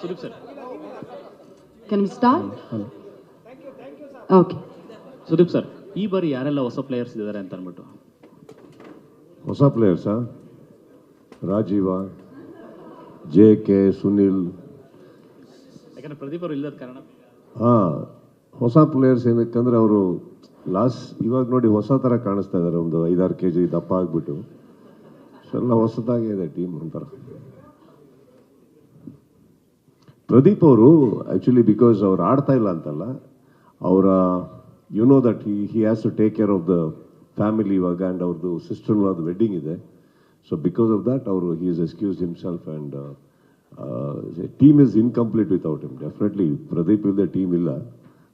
Sudeep sir. Can we start? Okay. Sudeep sir ಈ ಬಾರಿ ಯಾರೆಲ್ಲ ಹೊಸ ಪ್ಲೇಯರ್ಸ್ ಇದ್ದಾರೆ ಅಂತ ಅಂದ್ಬಿಟ್ಟು? ಹೊಸ ಪ್ಲೇಯರ್ಸಾ ರಾಜೀವ ಜೆ ಕೆ ಸುನಿಲ್. ಯಾಕಂದ್ರೆ ಪ್ರದೀಪ್ ಅವರು ಇಲ್ಲದ ಕಾರಣ. ಹಾಂ ಹೊಸ ಪ್ಲೇಯರ್ಸ್ ಏನಕ್ಕಂದ್ರೆ ಅವರು ಲಾಸ್ಟ್ ಇವಾಗ ನೋಡಿ ಹೊಸ ಥರ ಕಾಣಿಸ್ತಾ ಇದ್ದಾರೆ ಒಂದು ಐದಾರು ಕೆ ಜಿ ದಪ್ಪ ಆಗಿಬಿಟ್ಟು. ಸೊ ಎಲ್ಲ ಹೊಸದಾಗೇ ಇದೆ ಟೀಮ್ ಒಂಥರ. ಪ್ರದೀಪ್ ಅವರು ಆ್ಯಕ್ಚುಲಿ ಬಿಕಾಸ್ ಅವ್ರು ಆಡ್ತಾ ಇಲ್ಲ ಅಂತಲ್ಲ ಅವರ you know that he he has to take care of the family ಇವಾಗ ಆ್ಯಂಡ್ ಅವ್ರದ್ದು ಸಿಸ್ಟರ್ ಅದು ವೆಡ್ಡಿಂಗ್ ಇದೆ. ಸೊ ಬಿಕಾಸ್ ಆಫ್ ದಟ್ ಅವರು he is excuse himself and team is incomplete without him definitely Pradeep ಇಲ್ಲದೆ team ಇಲ್ಲ.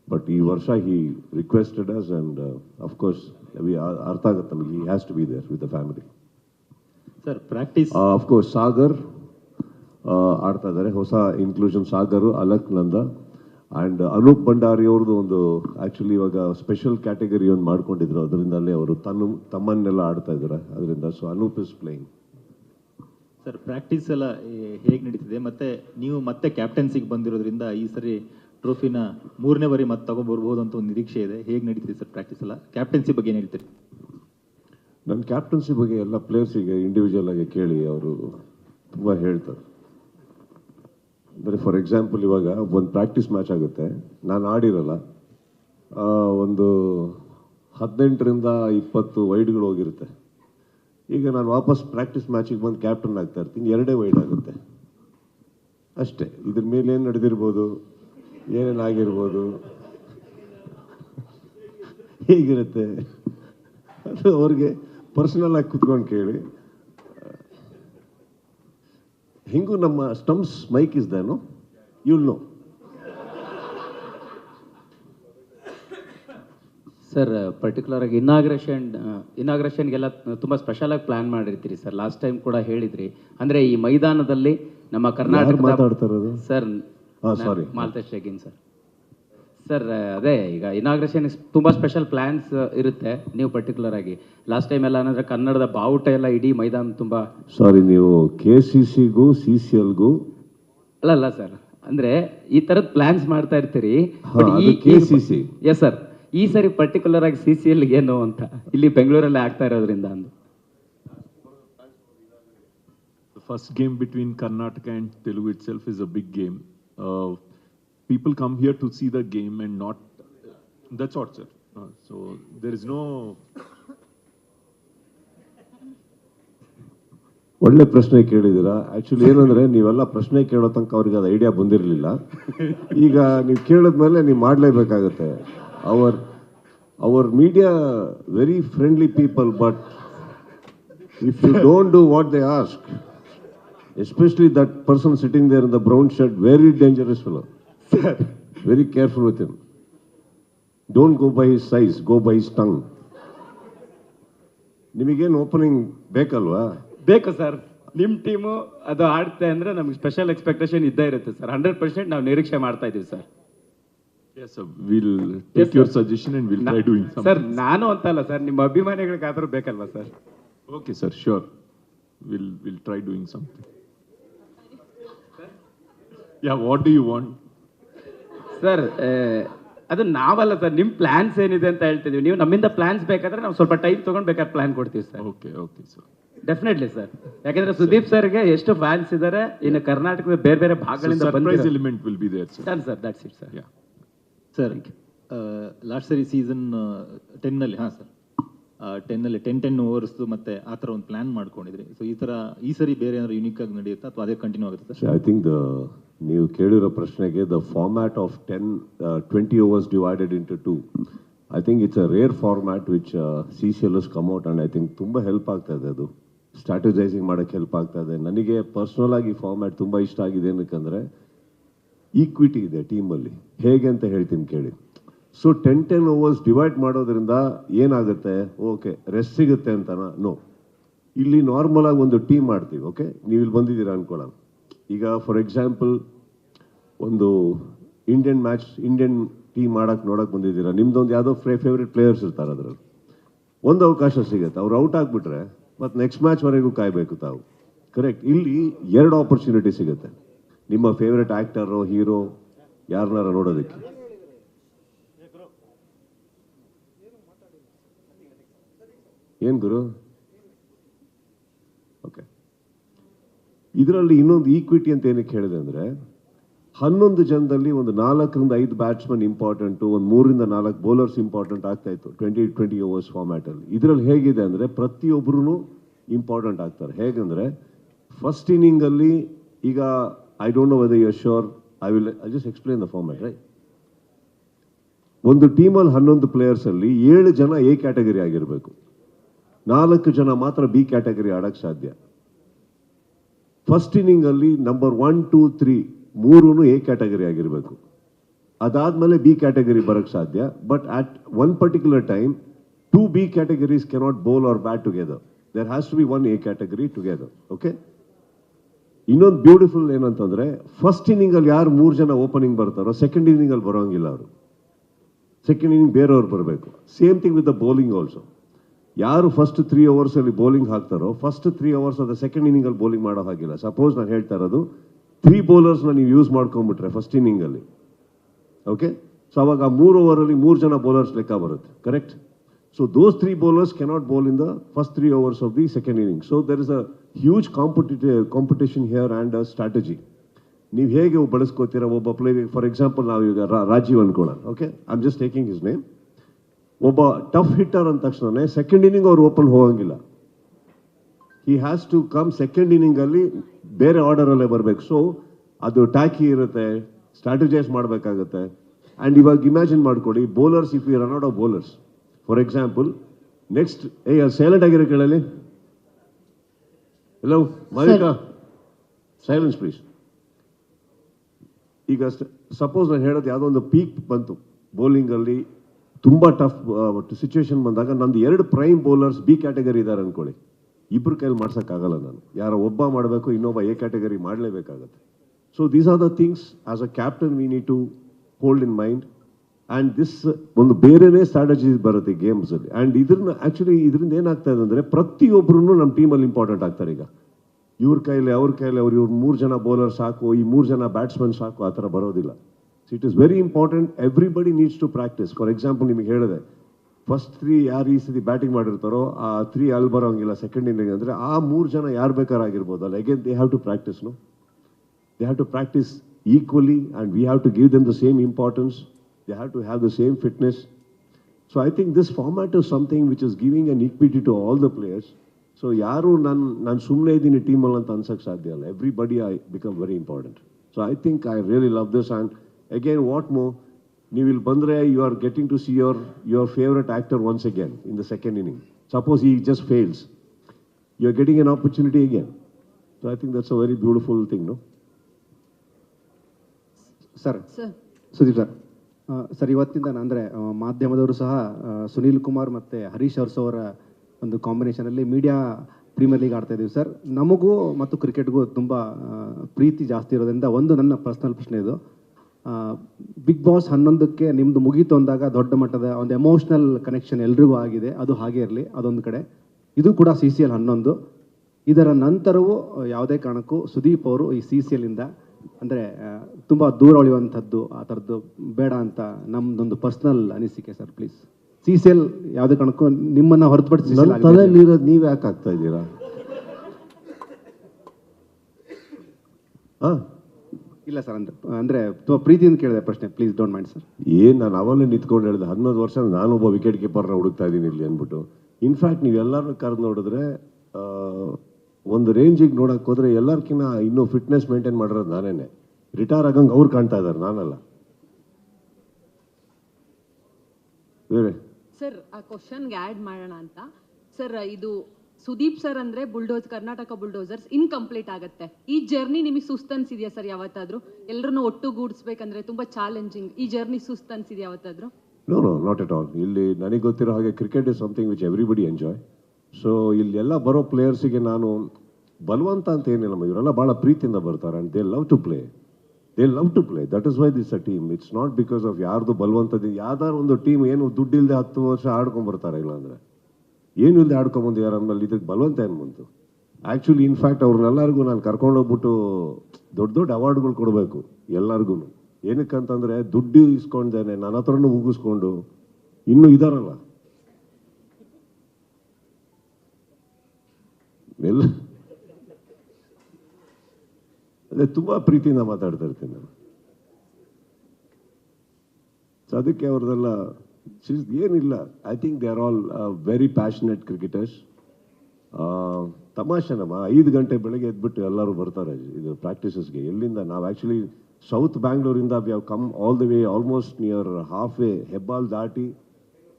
But ಈ ವರ್ಷ he requested us and of course ಅರ್ಥ ಆಗುತ್ತೆ ನಮಗೆ. He has to be there with the family sir practice of course Sagar ಆಡ್ತಾ ಇದ್ದಾರೆ. ಹೊಸ ಇನ್ಕ್ಲೂಷನ್ ಸಾಗರ್ ಅಲಕ್ ನಂದ ಆ್ಯಂಡ್ ಅನೂಪ್ ಭಂಡಾರಿ ಅವ್ರದ್ದು ಒಂದು ಆ್ಯಕ್ಚುಲಿ ಇವಾಗ ಸ್ಪೆಷಲ್ ಕ್ಯಾಟಗರಿ ಒಂದು ಮಾಡ್ಕೊಂಡಿದ್ರು. ಅದರಿಂದಲೇ ಅವರು ತನ್ನ ತಮ್ಮನ್ನೆಲ್ಲ ಆಡ್ತಾ ಇದ್ದಾರೆ. ಅದರಿಂದ so Anoop is playing sir practice ಎಲ್ಲ ಹೇಗೆ ನಡೀತಿದೆ? ಮತ್ತು ನೀವು ಮತ್ತೆ ಕ್ಯಾಪ್ಟನ್ಸಿಗೆ ಬಂದಿರೋದ್ರಿಂದ ಈ ಸರಿ ಟ್ರೋಫಿನ ಮೂರನೇ ಬಾರಿ ಮತ್ತೆ ತಗೊಂಡ್ಬರ್ಬೋದು ಅಂತ ಒಂದು ನಿರೀಕ್ಷೆ ಇದೆ. ಹೇಗೆ ನಡೀತಿದೆ ಸರ್ ಪ್ರಾಕ್ಟೀಸ್ ಎಲ್ಲ? ಕ್ಯಾಪ್ಟನ್ಸಿ ಬಗ್ಗೆ ಏನು ಹೇಳ್ತೀರಿ? ನನ್ನ ಕ್ಯಾಪ್ಟನ್ಸಿ ಬಗ್ಗೆ ಎಲ್ಲ ಪ್ಲೇಯರ್ಸಿಗೆ ಇಂಡಿವಿಜುವಲ್ ಆಗಿ ಕೇಳಿ ಅವರು ತುಂಬ ಹೇಳ್ತಾರೆ. ಅಂದರೆ ಫಾರ್ ಎಕ್ಸಾಂಪಲ್ ಇವಾಗ ಒಂದು ಪ್ರಾಕ್ಟೀಸ್ ಮ್ಯಾಚ್ ಆಗುತ್ತೆ. ನಾನು ಆಡಿರಲ್ಲ. ಒಂದು ಹದಿನೆಂಟರಿಂದ ಇಪ್ಪತ್ತು ವೈಡ್ಗಳು ಹೋಗಿರುತ್ತೆ. ಈಗ ನಾನು ವಾಪಸ್ ಪ್ರಾಕ್ಟೀಸ್ ಮ್ಯಾಚಿಗೆ ಬಂದು ಕ್ಯಾಪ್ಟನ್ ಆಗ್ತಾ ಇರ್ತೀನಿ. ಎರಡೇ ವೈಡ್ ಆಗುತ್ತೆ. ಅಷ್ಟೇ. ಇದ್ರ ಮೇಲೆ ಏನು ನಡೆದಿರ್ಬೋದು? ಏನೇನಾಗಿರ್ಬೋದು ಹೇಗಿರುತ್ತೆ? ಅದು ಅವ್ರಿಗೆ ಪರ್ಸನಲ್ ಆಗಿ ಕೂತ್ಕೊಂಡು ಕೇಳಿ. ಹಿಂಗೂ ನಮ್ಮ ಸ್ಟಮ್ಸ್ ಮೈಕ್ ಇಸ್ ದೇನು ಯುಲ್ ನೋ ಸರ್ ಪರ್ಟಿಕ್ಯುಲರ್ ಆಗಿ ಇನಾಗ್ರೇಷನ್ ಇನಾಗ್ರೇಷನ್ಗೆಲ್ಲ ತುಂಬ ಸ್ಪೆಷಲ್ ಆಗಿ ಪ್ಲಾನ್ ಮಾಡಿರ್ತೀರಿ ಸರ್ ಲಾಸ್ಟ್ ಟೈಮ್ ಕೂಡ ಹೇಳಿದ್ರಿ. ಅಂದ್ರೆ ಈ ಮೈದಾನದಲ್ಲಿ ನಮ್ಮ Karnataka sir sorry. Malatesh Shegin sir sir ಅದೇ ಈಗ ಇನಾಗ್ರೇಷನ್ ತುಂಬಾ ಸ್ಪೆಷಲ್ ಪ್ಲಾನ್ಸ್ ಇರುತ್ತೆ ನೀವು ಪರ್ಟಿಕ್ಯುಲರ್ ಆಗಿ ಲಾಸ್ಟ್ ಟೈಮ್ ಎಲ್ಲ ಏನಂದ್ರೆ ಕನ್ನಡದ ಬಾವುಟ ಎಲ್ಲ ಇಡೀ ಮೈದಾನ ತುಂಬಾ ಸಾರಿ ನೀವು ಕೆ ಸಿ ಸಿಗೂ ಸಿ ಸಿ ಎಲ್ಗೂ ಅಲ್ಲ ಅಲ್ಲ ಸರ್ ಅಂದ್ರೆ ಈ ತರದ್ ಪ್ಲಾನ್ಸ್ ಮಾಡ್ತಾ ಇರ್ತೀರಿ ಅದು KCC. ಎಸ್ ಸರ್ ಈ ಸರಿ ಪರ್ಟಿಕ್ಯುಲರ್ ಆಗಿ ಸಿ ಸಿ ಎಲ್ ಏನು ಅಂತ ಇಲ್ಲಿ ಬೆಂಗಳೂರಲ್ಲಿ ಆಗ್ತಾ ಇರೋದ್ರಿಂದ ಅಂದು first game between Karnataka Karnataka Telugu Telugu itself is a big game. People come here to see the game and not. That's all, sir. Uh, so there is no. ಒಳ್ಳೆ ಪ್ರಶ್ನೆ ಕೇಳಿದ್ದೀರಾ ಆಕ್ಚುಲಿ ಏನಂದ್ರೆ ನೀವೆಲ್ಲ ಪ್ರಶ್ನೆ ಕೇಳೋ ತನಕ ಅವ್ರಿಗೆ ಅದು ಐಡಿಯಾ ಬಂದಿರಲಿಲ್ಲ ಈಗ ನೀವು ಕೇಳಿದ್ಮೇಲೆ ನೀವು ಮಾಡಲೇಬೇಕಾಗತ್ತೆ ಅವರ್ hour media very friendly people but if you don't do what they ask especially that person sitting there in the brown shirt very dangerous fellow very careful with him. Don't go by his size, go by his tongue. ನಿಮಗೇನು opening ಬೇಕಲ್ವಾ ಬೇಕು sir ನಿಮ್ team ಅದು ಆಡುತ್ತೆ ಅಂದರೆ ನಮ್ಗೆ special expectation ಇದ್ದೇ ಇರುತ್ತೆ sir hundred percent ನಾವು ನಿರೀಕ್ಷೆ ಮಾಡ್ತಾ ಇದ್ದೀವಿ sir Yes, sir. We'll take your suggestion and we'll try doing something. Sir ನಾನು ಅಂತಲ್ಲ ಸರ್ ನಿಮ್ಮ ಅಭಿಮಾನಿಗಳಿಗಾದರೂ ಬೇಕಲ್ವಾ sir Okay, sir. Sure. We'll we'll try doing something. Yeah. What do you want? Sir ಅದು ನಾವಲ್ಲ ಸರ್ ನಿಮ್ ಪ್ಲಾನ್ಸ್ ಏನಿದೆ ಅಂತ ಹೇಳ್ತಿದೀವಿ. ನೀವು ನಮ್ಮಿಂದ ಪ್ಲಾನ್ಸ್ ಬೇಕಾದ್ರೆ ನಾವು ಸ್ವಲ್ಪ ಟೈಮ್ ತಗೊಂಡ್ಬೇಕಾದ್ರೆ ಪ್ಲಾನ್ ಕೊಡ್ತೀವಿ sir okay okay sir definitely sir ಯಾಕಂದ್ರೆ ಸುದೀಪ್ ಸರ್ಗೆ ಎಷ್ಟು ಫ್ಯಾನ್ಸ್ ಇದ್ದಾರೆ ಇನ್ನು ಕರ್ನಾಟಕದ ಬೇರೆ ಬೇರೆ ಭಾಗಗಳಿಂದ surprise element will will be there, sir. Sir that's it sir. Sir last ಸರಿ ಸೀಸನ್ ಟೆನ್ನಲ್ಲಿ ಹಾಂ ಸರ್ ಟೆನ್ನಲ್ಲಿ ಟೆನ್ ಟೆನ್ ಓವರ್ಸ್ ಮತ್ತೆ ಆ ಥರ ಒಂದು ಪ್ಲಾನ್ ಮಾಡ್ಕೊಂಡಿದ್ರಿ. ಸೊ ಈ ಥರ ಈ ಸರಿ ಬೇರೆ ಏನಾದ್ರು ಯುನಿಕ್ ಆಗಿ ನಡೆಯುತ್ತಾ ಅಥವಾ ಅದೇ ಕಂಟಿನ್ಯೂ ಆಗುತ್ತೆ ಸರ್ ಐ ಥಿಂಕ್ ದ ನೀವು ಕೇಳಿರೋ ಪ್ರಶ್ನೆಗೆ the format of ten twenty overs divided into two I think it's a rare format which C C L come out and I think ತುಂಬ ಹೆಲ್ಪ್ ಆಗ್ತಾ ಇದೆ ಅದು. ಸ್ಟ್ರಾಟಜೈಸಿಂಗ್ ಮಾಡೋಕ್ಕೆ ಹೆಲ್ಪ್ ಆಗ್ತಾ ಇದೆ. ನನಗೆ ಪರ್ಸ್ನಲ್ ಆಗಿ ಫಾರ್ಮ್ಯಾಟ್ ತುಂಬ ಇಷ್ಟ ಆಗಿದೆ ಏನಕ್ಕಂದರೆ ಈಕ್ವಿಟಿ ಇದೆ ಟೀಮಲ್ಲಿ ಹೇಗೆ ಅಂತ ಹೇಳ್ತೀನಿ ಕೇಳಿ. So ten ten overs divide ಮಾಡೋದ್ರಿಂದ ಏನಾಗುತ್ತೆ? ಓಕೆ ರೆಸ್ಟ್ ಸಿಗುತ್ತೆ ಅಂತನಾ? ನೋ ಇಲ್ಲಿ ನಾರ್ಮಲ್ ಆಗಿ ಒಂದು ಟೀಮ್ ಮಾಡ್ತೀವಿ ಓಕೆ ನೀವು ಇಲ್ಲಿ ಬಂದಿದ್ದೀರಾ ಅನ್ಕೊಳ್ಳೋಣ. ಈಗ ಫಾರ್ ಎಕ್ಸಾಂಪಲ್ ಒಂದು ಇಂಡಿಯನ್ ಮ್ಯಾಚ್ ಇಂಡಿಯನ್ ಟೀಮ್ ಮಾಡಕ್ಕೆ ನೋಡಕ್ಕೆ ಬಂದಿದ್ದೀರಾ? ನಿಮ್ದೊಂದು ಯಾವುದೋ ಫ್ರೇ ಫೇವ್ರೆಟ್ ಪ್ಲೇಯರ್ಸ್ ಇರ್ತಾರೆ ಅದರಲ್ಲಿ. ಒಂದು ಅವಕಾಶ ಸಿಗುತ್ತೆ. ಅವ್ರು ಔಟ್ ಆಗಿಬಿಟ್ರೆ, ಮತ್ತು ನೆಕ್ಸ್ಟ್ ಮ್ಯಾಚ್ವರೆಗೂ ಕಾಯಬೇಕು ತಾವು. ಕರೆಕ್ಟ್ ಇಲ್ಲಿ ಎರಡು ಆಪರ್ಚುನಿಟಿ ಸಿಗುತ್ತೆ. ನಿಮ್ಮ ಫೇವ್ರೆಟ್ ಆ್ಯಕ್ಟರು ಹೀರೋ ಯಾರನ್ನಾರ ನೋಡೋದಕ್ಕೆ? ಏನು ಗುರು? ಓಕೆ ಇದರಲ್ಲಿ ಇನ್ನೊಂದು ಈಕ್ವಿಟಿ ಅಂತ ಏನಕ್ಕೆ ಹೇಳಿದೆ ಅಂದ್ರೆ ಹನ್ನೊಂದು ಜನದಲ್ಲಿ ಒಂದು ನಾಲ್ಕರಿಂದ ಐದು ಬ್ಯಾಟ್ಸ್ಮನ್ ಇಂಪಾರ್ಟೆಂಟು ಒಂದು ಮೂರಿಂದ ನಾಲ್ಕು ಬೌಲರ್ಸ್ ಇಂಪಾರ್ಟೆಂಟ್ ಆಗ್ತಾ ಇತ್ತು ಟ್ವೆಂಟಿ ಟ್ವೆಂಟಿ ಓವರ್ಸ್ ಫಾರ್ಮ್ಯಾಟಲ್ಲಿ ಇದರಲ್ಲಿ ಹೇಗಿದೆ ಅಂದರೆ ಪ್ರತಿಯೊಬ್ಬರೂ ಇಂಪಾರ್ಟೆಂಟ್ ಆಗ್ತಾರೆ. ಹೇಗಂದ್ರೆ ಫಸ್ಟ್ ಇನ್ನಿಂಗಲ್ಲಿ ಈಗ I don't know whether you sure I will I just explain the format right ಒಂದು ಟೀಮಲ್ಲಿ ಹನ್ನೊಂದು ಪ್ಲೇಯರ್ಸಲ್ಲಿ ಏಳು ಜನ ಎ ಕ್ಯಾಟಗರಿ ಆಗಿರಬೇಕು. ನಾಲ್ಕು ಜನ ಮಾತ್ರ ಬಿ ಕ್ಯಾಟಗರಿ ಆಡೋಕ್ಕೆ ಸಾಧ್ಯ. ಫಸ್ಟ್ ಇನ್ನಿಂಗಲ್ಲಿ ನಂಬರ್ ಒನ್ ಟೂ ತ್ರೀ ಮೂರೂ ಎ ಕ್ಯಾಟಗರಿ ಆಗಿರಬೇಕು. ಅದಾದ್ಮೇಲೆ ಬಿ ಕ್ಯಾಟಗರಿ ಬರಕ್ ಸಾಧ್ಯ, but at one particular time two B categories cannot bowl or bat together there has to be one A category together okay ಇನ್ನೊಂದು beautiful ಏನಂತಂದ್ರೆ first inning ಅಲ್ಲಿ ಯಾರು ಮೂರು ಜನ ಓಪನಿಂಗ್ ಬರ್ತಾರೋ ಸೆಕೆಂಡ್ ಇನ್ನಿಂಗ್ ಅಲ್ಲಿ ಬರೋಂಗಿಲ್ಲ ಅವರು. ಸೆಕೆಂಡ್ ಇನ್ನಿಂಗ್ ಬೇರೆಯವ್ರು ಬರಬೇಕು. Same thing with the bowling also ಯಾರು ಫಸ್ಟ್ ತ್ರೀ ಅವರ್ಸ್ ಅಲ್ಲಿ ಬೌಲಿಂಗ್ ಹಾಕ್ತಾರೋ ಫಸ್ಟ್ ತ್ರೀ ಅವರ್ಸ್ ಅದ ಸೆಕೆಂಡ್ ಇನ್ನಿಂಗ್ ಅಲ್ಲಿ ಬೌಲಿಂಗ್ ಮಾಡೋ ಹಾಗಿಲ್ಲ. ಸಪೋಸ್ ನಾನು ಹೇಳ್ತಾ ಇರೋದು ತ್ರೀ ಬೌಲರ್ಸ್ನ ನೀವು ಯೂಸ್ ಮಾಡ್ಕೊಂಡ್ಬಿಟ್ರೆ ಫಸ್ಟ್ ಇನ್ನಿಂಗ್ ಅಲ್ಲಿ. ಓಕೆ ಸೊ ಅವಾಗ ಆ ಮೂರು ಓವರಲ್ಲಿ ಮೂರು ಜನ ಬೌಲರ್ಸ್ ಲೆಕ್ಕ ಬರುತ್ತೆ. Correct so those three bowlers cannot bowl in the first three overs of the second inning so there is a huge competitive competition here and uh strategy ನೀವು ಹೇಗೆ ಬಳಸ್ಕೋತೀರಾ ಒಬ್ಬ ಪ್ಲೇಯರ್ ಫಾರ್ ಎಕ್ಸಾಂಪಲ್ ನಾವು ಈಗ Rajeev ಅನ್ಕೊಳ್ಳೋಣ okay I am just taking his name ಒಬ್ಬ tough hitter ಅಂದ ತಕ್ಷಣ second inning ಅವ್ರು ಓಪನ್ ಹೋಗಂಗಿಲ್ಲ. He has to come second inning ಅಲ್ಲಿ ಬೇರೆ ಆರ್ಡರ್ ಅಲ್ಲೇ ಬರ್ಬೇಕು. ಸೊ ಅದು ಟ್ಯಾಕಿ ಇರುತ್ತೆ ಸ್ಟ್ರಾಟಜೈಸ್ ಮಾಡಬೇಕಾಗುತ್ತೆ. ಅಂಡ್ ಇವಾಗ ಇಮ್ಯಾಜಿನ್ ಮಾಡ್ಕೊಡಿ bowlers if you run out of bowlers for example next ಏ ಸೈಲೆಂಟ್ ಆಗಿರೋ ಕೇಳಲಿ ಹಲೋ ಮಾಲಿಕಾ ಸೈಲೆನ್ಸ್ ಪ್ಲೀಸ್ ಈಗ ಸಪೋಸ್ ನಾನು ಹೇಳೋದು ಯಾವುದೋ ಒಂದು ಪೀಕ್ ಬಂತು. ಬೌಲಿಂಗಲ್ಲಿ ತುಂಬ ಟಫ್ ಸಿಚುವೇಶನ್ ಬಂದಾಗ ನಂದು ಎರಡು ಪ್ರೈಮ್ ಬೌಲರ್ಸ್ ಬಿ ಕ್ಯಾಟಗರಿ ಇದ್ದಾರೆ ಅನ್ಕೊಳ್ಳಿ. ಇಬ್ಬರು ಕೈಲಿ ಮಾಡ್ಸೋಕ್ಕಾಗಲ್ಲ ನಾನು. ಯಾರೋ ಒಬ್ಬ ಮಾಡಬೇಕು, ಇನ್ನೊಬ್ಬ A category ಮಾಡಲೇಬೇಕಾಗತ್ತೆ. So these are the things as a captain we need to hold in mind and this ಒಂದು ಬೇರೆನೇ ಸ್ಟ್ರಾಟಜಿ ಬರುತ್ತೆ ಗೇಮ್ಸಲ್ಲಿ ಆ್ಯಂಡ್ ಇದ್ರನ್ನ ಆ್ಯಕ್ಚುಲಿ ಇದರಿಂದ ಏನಾಗ್ತಾ ಇದೆ ಅಂದರೆ ಪ್ರತಿಯೊಬ್ಬರೂ ನಮ್ಮ ಟೀಮಲ್ಲಿ ಇಂಪಾರ್ಟೆಂಟ್ ಆಗ್ತಾರೆ ಈಗ. ಇವ್ರ ಕೈಲಿ, ಅವ್ರ ಕೈಲಿ, ಅವ್ರು ಇವ್ರು ಮೂರು ಜನ ಬೌಲರ್ ಸಾಕು, ಈ ಮೂರು ಜನ ಬ್ಯಾಟ್ಸ್ಮನ್ ಸಾಕು, ಆ ಥರ ಬರೋದಿಲ್ಲ. So it is very important everybody needs to practice for example ನಿಮಗೆ ಹೇಳಿದೆ ಫಸ್ಟ್ ತ್ರೀ ಯಾರು ಈ ಸರಿ ಬ್ಯಾಟಿಂಗ್ ಮಾಡಿರ್ತಾರೋ, ಆ ತ್ರೀ ಅಲ್ಲಿ ಬರೋಂಗಿಲ್ಲ ಸೆಕೆಂಡ್ ಇನ್ನಿಂಗ್ ಅಂದರೆ, ಆ ಮೂರು ಜನ ಯಾರು ಬೇಕಾರಾಗಿರ್ಬೋದು ಅಲ್ಲ. They have to ಪ್ರಾಕ್ಟೀಸ್ನು they have to practice equally and we have to give them the same importance they have to have the same fitness so I think this format is something which is giving an equity to all the players so ಯಾರು ನನ್ನ ನಾನು ಸುಮ್ಮನೆ ಇದ್ದೀನಿ team ಅಲ್ಲಿ ಅಂತ ಅನ್ಸಕ್ಕೆ ಸಾಧ್ಯ ಅಲ್ಲ. Everybody I become very important so I think I really love this and again what ಮೋ ನೀವು ಇಲ್ಲಿ ಬಂದರೆ you are getting to see your your favourite actor once again in the second inning suppose ಈ just fails you are getting an opportunity again so I think that's a very beautiful thing no sir Sudeep sir sir ಇವತ್ತಿಂದ ಅಂದರೆ ಮಾಧ್ಯಮದವರು ಸಹ ಸುನೀಲ್ ಕುಮಾರ್ ಮತ್ತು Harish us ಅವರ ಒಂದು ಕಾಂಬಿನೇಷನಲ್ಲಿ media premier league ಆಡ್ತಾ ಇದ್ದೀವಿ. ಸರ್ ನಮಗೂ ಮತ್ತು ಕ್ರಿಕೆಟ್ಗೂ ತುಂಬ ಪ್ರೀತಿ ಜಾಸ್ತಿ ಇರೋದ್ರಿಂದ ಒಂದು ನನ್ನ ಪರ್ಸ್ನಲ್ ಪ್ರಶ್ನೆ ಇದು. ಬಿಗ್ ಬಾಸ್ ಹನ್ನೊಂದಕ್ಕೆ ನಿಮ್ಮದು ಮುಗೀತು ಅಂದಾಗ ದೊಡ್ಡ ಮಟ್ಟದ ಒಂದು ಎಮೋಷ್ನಲ್ ಕನೆಕ್ಷನ್ ಎಲ್ರಿಗೂ ಆಗಿದೆ. ಅದು ಹಾಗೆ ಇರಲಿ ಅದೊಂದು ಕಡೆ. ಇದು ಕೂಡ ಸಿ ಸಿ ಎಲ್ ಹನ್ನೊಂದು. ಇದರ ನಂತರವೂ ಯಾವುದೇ ಕಾರಣಕ್ಕೂ ಸುದೀಪ್ ಅವರು ಈ ಸಿ ಸಿ ಎಲ್ಲಿಂದ ಅಂದರೆ ತುಂಬ ದೂರ ಉಳಿಯುವಂಥದ್ದು ಆ ಥರದ್ದು ಬೇಡ ಅಂತ ನಮ್ಮದೊಂದು ಪರ್ಸ್ನಲ್ ಅನಿಸಿಕೆ sir please C C L ಯಾವುದೇ ಕಾರಣಕ್ಕೂ ನಿಮ್ಮನ್ನು ಹೊರತುಪಡಿಸಿ ತಲೆಯಲ್ಲಿರೋದು ನೀವು ಯಾಕೆ ಆಗ್ತಾ ಇದ್ದೀರಾ? ಹಾ ಇಲ್ಲ ಸರ್ ಅಂದ್ರೆ ಅಂದರೆ ತುಂಬ ಪ್ರೀತಿಯಿಂದ ಕೇಳಿದೆ ಪ್ರಶ್ನೆ ಪ್ಲೀಸ್ ಡೋಂಟ್ ಮೈಂಡ್ ಸರ್ ಏನ್ ನಾನು ಅವಲ್ಲೇ ನಿಂತ್ಕೊಂಡು ಹೇಳಿದೆ ಹನ್ನೊಂದು ವರ್ಷ ನಾನೊಬ್ಬ ವಿಕೆಟ್ ಕೀಪರ್ನ ಹುಡುಕ್ತಾ ಇದ್ದೀನಿ ಇಲ್ಲಿ ಅಂದ್ಬಿಟ್ಟು. ಇನ್ಫ್ಯಾಕ್ಟ್ ನೀವು ಎಲ್ಲರೂ ಕರೆದು ನೋಡಿದ್ರೆ ಒಂದು ರೇಂಜಿಗೆ ನೋಡಕ್ ಹೋದ್ರೆ ಎಲ್ಲರ್ಕಿನ್ನ ಇನ್ನೂ ಫಿಟ್ನೆಸ್ ಮೇಂಟೈನ್ ಮಾಡಿರೋದು ನಾನೇನೆ. ರಿಟೈರ್ ಆಗಂಗೆ ಅವ್ರು ಕಾಣ್ತಾ ಇದ್ದಾರೆ ನಾನಲ್ಲ. ಬೇರೆ ಸರ್ ಆ ಕ್ವಶನ್ಗೆ ಆ್ಯಡ್ ಮಾಡೋಣ ಅಂತ. ಸರ್ ಇದು ಸುದೀಪ್ ಸರ್ ಅಂದ್ರೆ ಬುಲ್ಡೋಸ್, ಕರ್ನಾಟಕ ಬುಲ್ಡೋಸರ್ಸ್ ಇನ್ಕಂಪ್ಲೀಟ್ ಆಗುತ್ತೆ. ಈ ಜರ್ನಿ ನಿಮಗೆ ಸುಸ್ತು ಅನ್ಸಿದ್ಯಾ ಸರ್ ಯಾವತ್ತಾದ್ರೂ? ಎಲ್ಲರನ್ನು ಒಟ್ಟುಗೂಡಿಸ್ಬೇಕಂದ್ರೆ ತುಂಬಾ ಚಾಲೆಂಜಿಂಗ್ ಈ ಜರ್ನಿ ಸುಸ್ತು ಅನ್ಸಿದ್ಯಾ ಯಾವತ್ತಾದ್ರೂ? No no not at all ಇಲ್ಲಿ ನನಗೆ ಗೊತ್ತಿರೋ ಹಾಗೆ cricket is something which everybody enjoy so ಇಲ್ಲಿ ಎಲ್ಲ ಬರೋ ಪ್ಲೇಯರ್ಸಿಗೆ ನಾನು ಬಲವಂತ ಅಂತ ಏನಿಲ್ಲ ಇವರೆಲ್ಲ ಭಾಳ ಪ್ರೀತಿಯಿಂದ ಬರ್ತಾರೆ and they love to play they love to play that is why this a team it's not because of ಯಾರ್ದು ಬಲವಂತದಿಂದ, ಯಾವ್ದಾರು ಒಂದು ಟೀಮ್ ಏನು ದುಡ್ಡಿಲ್ಲದೆ ಹತ್ತು ವರ್ಷ ಆಡ್ಕೊಂಡು ಬರ್ತಾರೆ ಇಲ್ಲ ಅಂದ್ರೆ ಏನು ಇಲ್ಲದೆ ಆಡ್ಕೊಂಬಂದು ಯಾರು ಅಂದಮೇಲೆ ಇದಕ್ಕೆ ಬಲವಂತ ಏನು ಬಂತು? ಆ್ಯಕ್ಚುಲಿ ಇನ್ಫ್ಯಾಕ್ಟ್ ಅವ್ರನ್ನೆಲ್ಲರಿಗೂ ನಾನು ಕರ್ಕೊಂಡೋಗ್ಬಿಟ್ಟು ದೊಡ್ಡ ದೊಡ್ಡ ಅವಾರ್ಡ್ಗಳು ಕೊಡಬೇಕು ಎಲ್ಲರಿಗೂ ಏನಕ್ಕಂತಂದರೆ ದುಡ್ಡು ಇಸ್ಕೊಂಡೇನೆ ನನ್ನ ಹತ್ರನೂ ಉಗಿಸ್ಕೊಂಡು ಇನ್ನೂ ಇದಾರಲ್ಲ. ಎಲ್ಲ ಅದೇ ತುಂಬ ಪ್ರೀತಿಯಿಂದ ಮಾತಾಡ್ತಾ ಇರ್ತೀನಿ ನಾನು. ಅದಕ್ಕೆ ಅವ್ರದ್ದೆಲ್ಲ ಸಿ- ಏನಿಲ್ಲ I think they are all very passionate cricketers ತಮಾಷೆನಮ್ಮ ಐದು ಗಂಟೆ ಬೆಳಗ್ಗೆ ಎದ್ಬಿಟ್ಟು ಎಲ್ಲರೂ ಬರ್ತಾರೆ. ಇದು ಪ್ರಾಕ್ಟೀಸಸ್ಗೆ ಎಲ್ಲಿಂದ? ನಾವು actually south ಬ್ಯಾಂಗ್ಳೂರಿಂದ we have come all the way almost near half way Hebbal ದಾಟಿ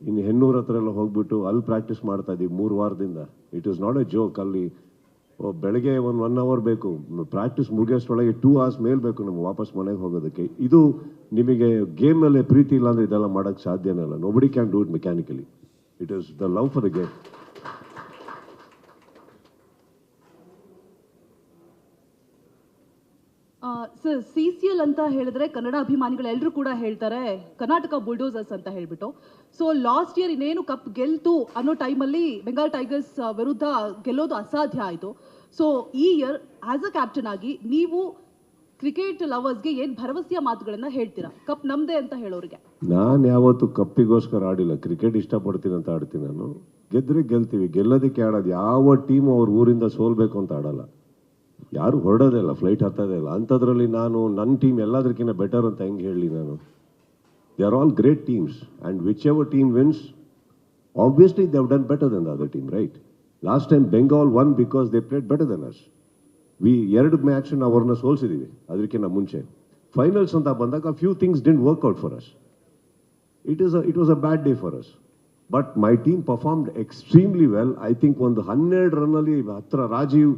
ಇನ್ನು ಹೆಣ್ಣೂರ ಹತ್ರ ಎಲ್ಲ ಹೋಗ್ಬಿಟ್ಟು ಅಲ್ಲಿ ಪ್ರಾಕ್ಟೀಸ್ ಮಾಡ್ತಾ ಇದ್ದೀವಿ ಮೂರು ವಾರದಿಂದ. It is not a joke ಅಲ್ಲಿ ಬೆಳಗ್ಗೆ ಒಂದು ಒನ್ ಅವರ್ ಬೇಕು. ಪ್ರಾಕ್ಟೀಸ್ ಮುಗಿಯೋಷ್ಟೊಳಗೆ ಟೂ ಅವರ್ಸ್ ಮೇಲೆ ಬೇಕು ನಮ್ಗೆ ವಾಪಸ್ ಮನೆಗೆ ಹೋಗೋದಕ್ಕೆ. ಇದು ನಿಮಗೆ ಗೇಮ್ ಮೇಲೆ ಪ್ರೀತಿ ಇಲ್ಲ ಅಂದ್ರೆ ಇದೆಲ್ಲ ಮಾಡೋಕ್ಕೆ ಸಾಧ್ಯನೇ ಇಲ್ಲ. Nobody can do it mechanically it is the love for the game sir C C L ಅಂತ ಹೇಳಿದ್ರೆ ಕನ್ನಡ ಅಭಿಮಾನಿಗಳು ಎಲ್ಲರೂ ಕೂಡ ಹೇಳ್ತಾರೆ, ಕರ್ನಾಟಕ ಬುಲ್ಡೋಸರ್ಸ್ ಅಂತ ಹೇಳ್ಬಿಟ್ಟು. ಸೊ ಲಾಸ್ಟ್ ಇಯರ್ ಇನ್ನೇನು ಕಪ್ ಗೆಲ್ತು ಅನ್ನೋ ಟೈಮಲ್ಲಿ ಬೆಂಗಾಲ್ ಟೈಗರ್ಸ್ ವಿರುದ್ಧ ಗೆಲ್ಲೋದು ಅಸಾಧ್ಯ ಆಯಿತು. ಸೊ ಈ ಇಯರ್ ಆಸ್ ಅ ಕ್ಯಾಪ್ಟನ್ ಆಗಿ ನೀವು ಕ್ರಿಕೆಟ್ ಲವರ್ಸ್ಗೆ ಏನು ಭರವಸೆಯ ಮಾತುಗಳನ್ನ ಹೇಳ್ತೀರಾ? ಕಪ್ ನಮ್ದೇ ಅಂತ ಹೇಳೋರಿಗೆ. ನಾನು ಯಾವತ್ತು ಕಪ್ಪಿಗೋಸ್ಕರ ಆಡಿಲ್ಲ. ಕ್ರಿಕೆಟ್ ಇಷ್ಟಪಡ್ತೀನಿ ಅಂತ ಆಡ್ತೀನಿ ನಾನು. ಗೆದ್ರೆ ಗೆಲ್ತೀವಿ. ಗೆಲ್ಲೋದಕ್ಕೆ ಆಡೋದು ಯಾವ ಟೀಮ್ ಅವ್ರ ಊರಿಂದ ಸೋಲ್ಬೇಕು ಅಂತ ಆಡಲ್ಲ. ಯಾರು ಹೊರಡೋದೇ ಇಲ್ಲ ಫ್ಲೈಟ್ ಹತ್ತೋದೇ ಇಲ್ಲ. ಅಂಥದ್ರಲ್ಲಿ ನಾನು ನನ್ನ ಟೀಮ್ ಎಲ್ಲದಕ್ಕಿಂತ ಬೆಟರ್ ಅಂತ ಹೆಂಗೆ ಹೇಳಿ ನಾನು? They are all great teams and whichever team wins obviously they have done better than the other team right last time Bengal won because they played better than us we ಎರಡು match ನಾವು ಅವ್ರನ್ನ ಸೋಲ್ಸಿದ್ದೀವಿ ಅದಕ್ಕಿಂತ ಮುಂಚೆ. Finals ಅಂತ ಬಂದಾಗ few things didn't work out for us it is it was a bad day for us but my team performed extremely well I think ಒಂದು ಹನ್ನೆರಡು ರನ್ನಲ್ಲಿ ಹತ್ರ ರಾಜೀವ್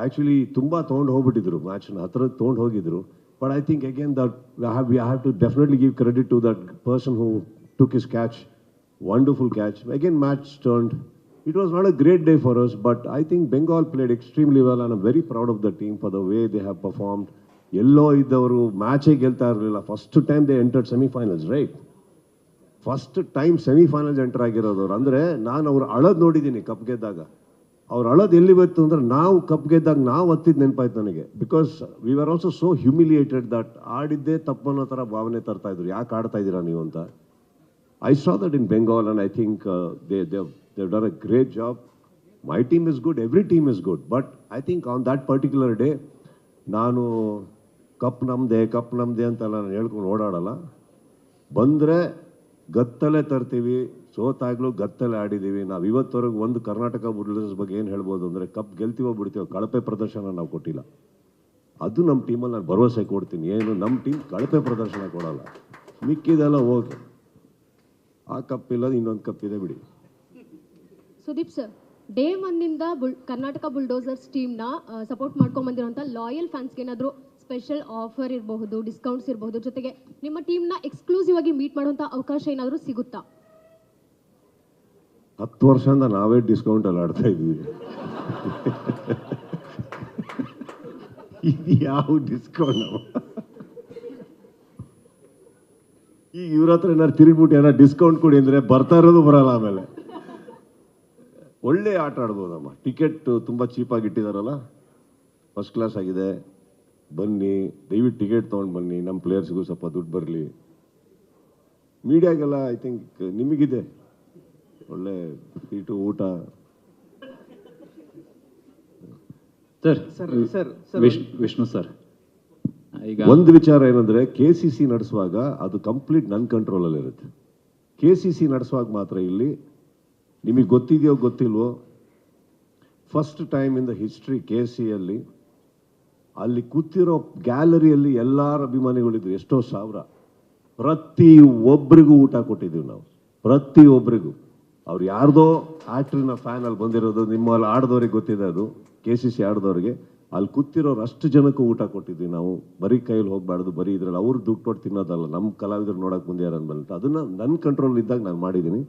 ಆ್ಯಕ್ಚುಲಿ ತುಂಬ ತೊಗೊಂಡು ಹೋಗ್ಬಿಟ್ಟಿದ್ರು. ಮ್ಯಾಚ್ನ ಹತ್ರ ತೊಗೊಂಡು ಹೋಗಿದ್ರು. But I think again that have we have to definitely give credit to that person who took his catch wonderful catch again match turned it was not a great day for us but I think Bengal played extremely well on very proud of the team for the way they have performed ಎಲ್ಲೋ ಇದ್ದವರು ಮ್ಯಾಚೇ ಗೆಲ್ತಾ ಇರಲಿಲ್ಲ. First time they entered semifinals right first time semifinals enter ಆಗಿರೋದವ್ರು. ಅಂದರೆ ನಾನು ಅವ್ರು ಅಳದ್ ನೋಡಿದ್ದೀನಿ cup ಗೆದ್ದಾಗ. ಅವ್ರು ಅಳೋದು ಎಲ್ಲಿ ಬಂತು ಅಂದ್ರೆ ನಾವು ಕಪ್ ಗೆದ್ದಾಗ ನಾವು ಹತ್ತಿದ್ ನೆನಪಾಯ್ತು ನನಗೆ. Because we are also so humiliated that ಆಡಿದ್ದೇ ತಪ್ಪು ಅನ್ನೋ ಥರ ಭಾವನೆ ತರ್ತಾ ಇದ್ರು. ಯಾಕೆ ಆಡ್ತಾ ಇದ್ದೀರಾ ನೀವು ಅಂತ? I saw that in Bengal and I think they they done a great job my team is good every team is good but I think on that particular day ನಾನು ಕಪ್ ನಮ್ಮದೆ ಕಪ್ ನಮ್ಮದೇ ಅಂತೆಲ್ಲ ನಾನು ಹೇಳ್ಕೊಂಡು ಓಡಾಡಲ್ಲ. ಬಂದರೆ ಗತ್ತಲೇ ತರ್ತೀವಿ. ಸೋತಾಗ್ಲೂ ಗತ್ತಲ್ಲಿ ಆಡಿದ್ದೀವಿ. ನಾವು ಇವತ್ತವರೆಗೂ ಒಂದು ಕರ್ನಾಟಕ ಬುಲ್ಡರ್ಸ್ ಬಗ್ಗೆ ಏನು ಹೇಳ್ಬೋದು ಅಂದರೆ ಕಪ್ ಗೆಲ್ತೀವೋ ಬಿಡ್ತೀವೋ ಕಳಪೆ ಪ್ರದರ್ಶನ ನಾವು ಕೊಟ್ಟಿಲ್ಲ. ಅದು ನಮ್ಮ ಟೀಮಲ್ಲಿ ನಾನು ಭರವಸೆ ಕೊಡ್ತೀನಿ. ಏನು ನಮ್ಮ ಟೀಮ್ ಕಳಪೆ ಪ್ರದರ್ಶನ ಕೊಡಲ್ಲ. ಮಿಕ್ಕಿದೆಲ್ಲ ಹೋಗಿ. ಆ ಕಪ್ ಇಲ್ಲ ಇನ್ನೊಂದು ಕಪ್ ಇದೆ ಬಿಡಿ. ಸುದೀಪ್ ಸರ್, ಡೇ ಒನ್ನಿಂದ ಬುಲ್, ಕರ್ನಾಟಕ ಬುಲ್ಡೋಸರ್ಸ್ ಟೀಮ್ನ ಸಪೋರ್ಟ್ ಮಾಡ್ಕೊಂಡ್ ಬಂದಿರುವಂಥ ಲಾಯಲ್ ಫ್ಯಾನ್ಸ್ಗೆ ಏನಾದರೂ ಸ್ಪೆಷಲ್ ಆಫರ್ ಇರಬಹುದು ಡಿಸ್ಕೌಂಟ್ಸ್ ಇರಬಹುದು, ಜೊತೆಗೆ ನಿಮ್ಮ ಟೀಮ್ನ ಎಕ್ಸ್ಕ್ಲೂಸಿವ್ ಆಗಿ ಮೀಟ್ ಮಾಡುವಂಥ ಅವಕಾಶ ಏನಾದರೂ ಸಿಗುತ್ತಾ? ಹತ್ತು ವರ್ಷದಿಂದ ನಾವೇ ಡಿಸ್ಕೌಂಟಲ್ಲಿ ಆಡ್ತಾ ಇದ್ವಿ ಇದು ಯಾವ ಡಿಸ್ಕೌಂಟ್ ಈ ಇವ್ರ ಹತ್ರ ಏನಾರು ತಿರುಗ್ಬಿಟ್ಟು ಏನಾರು ಡಿಸ್ಕೌಂಟ್ ಕೊಡಿ ಅಂದ್ರೆ ಬರ್ತಾ ಇರೋದು ಬರಲ್ಲ ಆಮೇಲೆ. ಒಳ್ಳೆ ಆಟ ಆಡ್ಬೋದಮ್ಮ. ಟಿಕೆಟ್ ತುಂಬ ಚೀಪಾಗಿ ಇಟ್ಟಿದಾರಲ್ಲ? ಫಸ್ಟ್ ಕ್ಲಾಸ್ ಆಗಿದೆ. ಬನ್ನಿ, ದಯವಿಟ್ಟು ಟಿಕೆಟ್ ತೊಗೊಂಡು ಬನ್ನಿ. ನಮ್ಮ ಪ್ಲೇಯರ್ಸ್ಗೂ ಸ್ವಲ್ಪ ದುಡ್ಡು ಬರಲಿ. ಮೀಡಿಯಾಗೆಲ್ಲ ಐ ಥಿಂಕ್ ನಿಮಗಿದೆ. ಒಳ್ಳೆ ಸೀಟು ಊಟ. Sir sir Vishnu sir. ಈಗ ಒಂದು ವಿಚಾರ ಏನಂದ್ರೆ ಕೆ ಸಿ ಸಿ ನಡೆಸುವಾಗ ಅದು ಕಂಪ್ಲೀಟ್ ನನ್ನ ಕಂಟ್ರೋಲಲ್ಲಿ ಇರುತ್ತೆ. ಕೆ ಸಿ ಸಿ ನಡೆಸುವಾಗ ಮಾತ್ರ ಇಲ್ಲಿ ನಿಮಗೆ ಗೊತ್ತಿದೆಯೋ ಗೊತ್ತಿಲ್ವೋ first time in the history K ಸಿಯಲ್ಲಿ ಅಲ್ಲಿ ಕೂತಿರೋ ಗ್ಯಾಲರಿಯಲ್ಲಿ ಎಲ್ಲರ ಅಭಿಮಾನಿಗಳಿದ್ರು ಎಷ್ಟೋ ಸಾವಿರ. ಪ್ರತಿ ಒಬ್ಬರಿಗೂ ಊಟ ಕೊಟ್ಟಿದ್ದೀವಿ ನಾವು. ಪ್ರತಿ ಒಬ್ಬರಿಗೂ ಅವ್ರು ಯಾರ್ದೋ ಆಕ್ಟ್ರಿನ ಫ್ಯಾನ್ ಅಲ್ಲಿ ಬಂದಿರೋದು ನಿಮ್ಮಲ್ಲಿ ಆಡ್ದವ್ರಿಗೆ ಗೊತ್ತಿದೆ ಅದು ಕೆ ಸಿ ಸಿ ಆಡ್ದವ್ರಿಗೆ. ಅಲ್ಲಿ ಕೂತಿರೋರು ಅಷ್ಟು ಜನಕ್ಕೂ ಊಟ ಕೊಟ್ಟಿದ್ವಿ ನಾವು. ಬರೀ ಕೈಯಲ್ಲಿ ಹೋಗ್ಬಾರ್ದು, ಬರೀ ಇದ್ರಲ್ಲಿ ಅವ್ರು ದುಡ್ಡು ಕೊಟ್ಟು ತಿನ್ನೋದಲ್ಲ. ನಮ್ಮ ಕಲಾವಿದರು ನೋಡಕ್ ಬಂದಿದ್ದಾರೆ ಅನ್ಬಂತ ಅದನ್ನ ನನ್ನ ಕಂಟ್ರೋಲ್ ಇದ್ದಾಗ ನಾನು ಮಾಡಿದ್ದೀನಿ.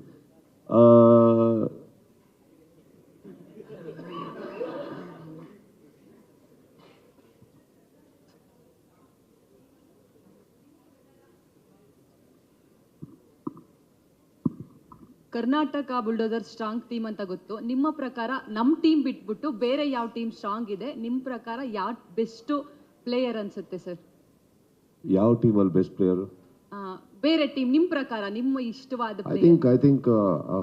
ಕರ್ನಾಟಕ ಬುಲ್ಡೋಸರ್ ಸ್ಟ್ರಾಂಗ್ ಟೀಮ್ ಅಂತ ಗೊತ್ತು. ನಿಮ್ಮ ಪ್ರಕಾರ ನಮ್ಮ ಟೀಮ್ ಬಿಟ್ಬಿಟ್ಟು ಬೇರೆ ಯಾವ ಟೀಮ್ ಸ್ಟ್ರಾಂಗ್ ಇದೆ? ನಿಮ್ಮ ಪ್ರಕಾರ ಯಾವ ಬೆಸ್ಟ್ ಪ್ಲೇಯರ್ ಅನ್ಸುತ್ತೆ ಸರ್ ಯಾವ ಟೀಮ್ ಅಲ್ಲಿ ಬೆಸ್ಟ್ ಪ್ಲೇಯರ್ ಬೇರೆ ಟೀಮ್ ನಿಮ್ಮ ಪ್ರಕಾರ ನಿಮ್ಮ ಇಷ್ಟವಾದ I think I think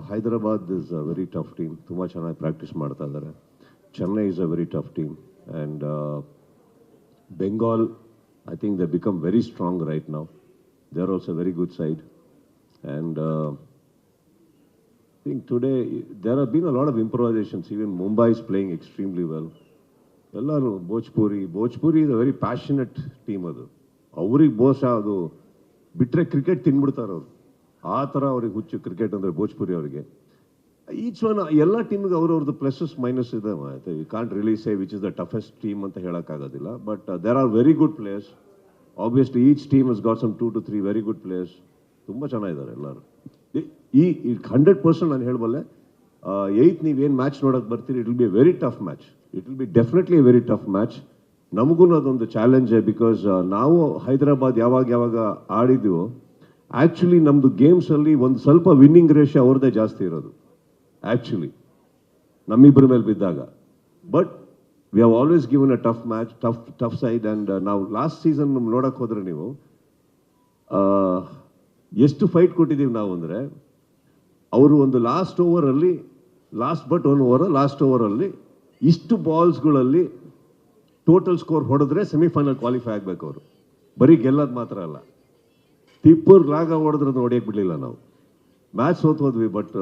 Hyderabad is a very tough team ತುಂಬ ಚೆನ್ನಾಗಿ ಪ್ರಾಕ್ಟೀಸ್ ಮಾಡ್ತಾ ಇದ್ದಾರೆ Chennai is a very tough team and Bengal I think they become very strong right ನಾವು they are also very good side and think today, there have been a lot of improvisations. Even Mumbai is playing extremely well. ಎಲ್ಲರೂ Bhojpuri Bhojpuri a very passionate team ಅದು. ಅವ್ರಿಗೆ ಬಹುಶಃ ಅದು ಬಿಟ್ಟರೆ cricket ತಿನ್ಬಿಡ್ತಾರೆ ಅವರು. ಆ ಥರ ಅವ್ರಿಗೆ ಹುಚ್ಚು ಕ್ರಿಕೆಟ್ ಅಂದರೆ ಭೋಜ್ಪುರಿ ಅವರಿಗೆ. ಈಚ್ ಒನ್ ಎಲ್ಲ ಟೀಮ್ಗೆ ಅವ್ರವ್ರದ್ದು ಪ್ಲಸಸ್ ಮೈನಸ್ ಇದೆ. You can't realise uh which is the toughest team ಅಂತ ಹೇಳೋಕ್ಕಾಗೋದಿಲ್ಲ. But there are very good players obviously each team is got some two to three very good players ತುಂಬ ಚೆನ್ನಾಗಿದ್ದಾರೆ ಎಲ್ಲರೂ. ಈ hundred percent ನಾನು ಹೇಳಬಲ್ಲೆ eighth ನೀವೇನು match ನೋಡೋಕೆ ಬರ್ತೀರಿ it will be very tough match it will be definitely very tough match ನಮಗೂ ಅದೊಂದು ಚಾಲೆಂಜ್ ಬಿಕಾಸ್ ನಾವು ಹೈದರಾಬಾದ್ ಯಾವಾಗ ಯಾವಾಗ ಆಡಿದ್ವೋ ಆ್ಯಕ್ಚುಲಿ ನಮ್ಮದು ಗೇಮ್ಸಲ್ಲಿ ಒಂದು ಸ್ವಲ್ಪ ವಿನ್ನಿಂಗ್ ರೇಷಿಯೋ ಅವ್ರದ್ದೇ ಜಾಸ್ತಿ ಇರೋದು. ಆ್ಯಕ್ಚುಲಿ ನಮ್ಮಿಬ್ಬರ ಮೇಲೆ ಬಿದ್ದಾಗ. But we have always given a tough match tough tough side and ನಾವು ಲಾಸ್ಟ್ ಸೀಸನ್ ನೋಡೋಕ್ಕೆ ಹೋದರೆ ನೀವು ಎಷ್ಟು ಫೈಟ್ ಕೊಟ್ಟಿದ್ದೀವಿ ನಾವು ಅಂದರೆ, ಅವರು ಒಂದು last ಓವರಲ್ಲಿ last but one over last ಓವರಲ್ಲಿ ಇಷ್ಟು ಬಾಲ್ಸ್ಗಳಲ್ಲಿ ಟೋಟಲ್ ಸ್ಕೋರ್ ಹೊಡೆದ್ರೆ ಸೆಮಿಫೈನಲ್ ಕ್ವಾಲಿಫೈ ಆಗಬೇಕು ಅವರು. ಬರೀ ಗೆಲ್ಲೋದು ಮಾತ್ರ ಅಲ್ಲ. ತಿಪ್ಪರ್ ಲಾಗ ಹೊಡೆದ್ರೆ ಹೊಡೆಯಕ್ಕೆ ಬಿಡಲಿಲ್ಲ ನಾವು. ಮ್ಯಾಚ್ ಸೋತ್ ಹೋದ್ವಿ ಬಟ್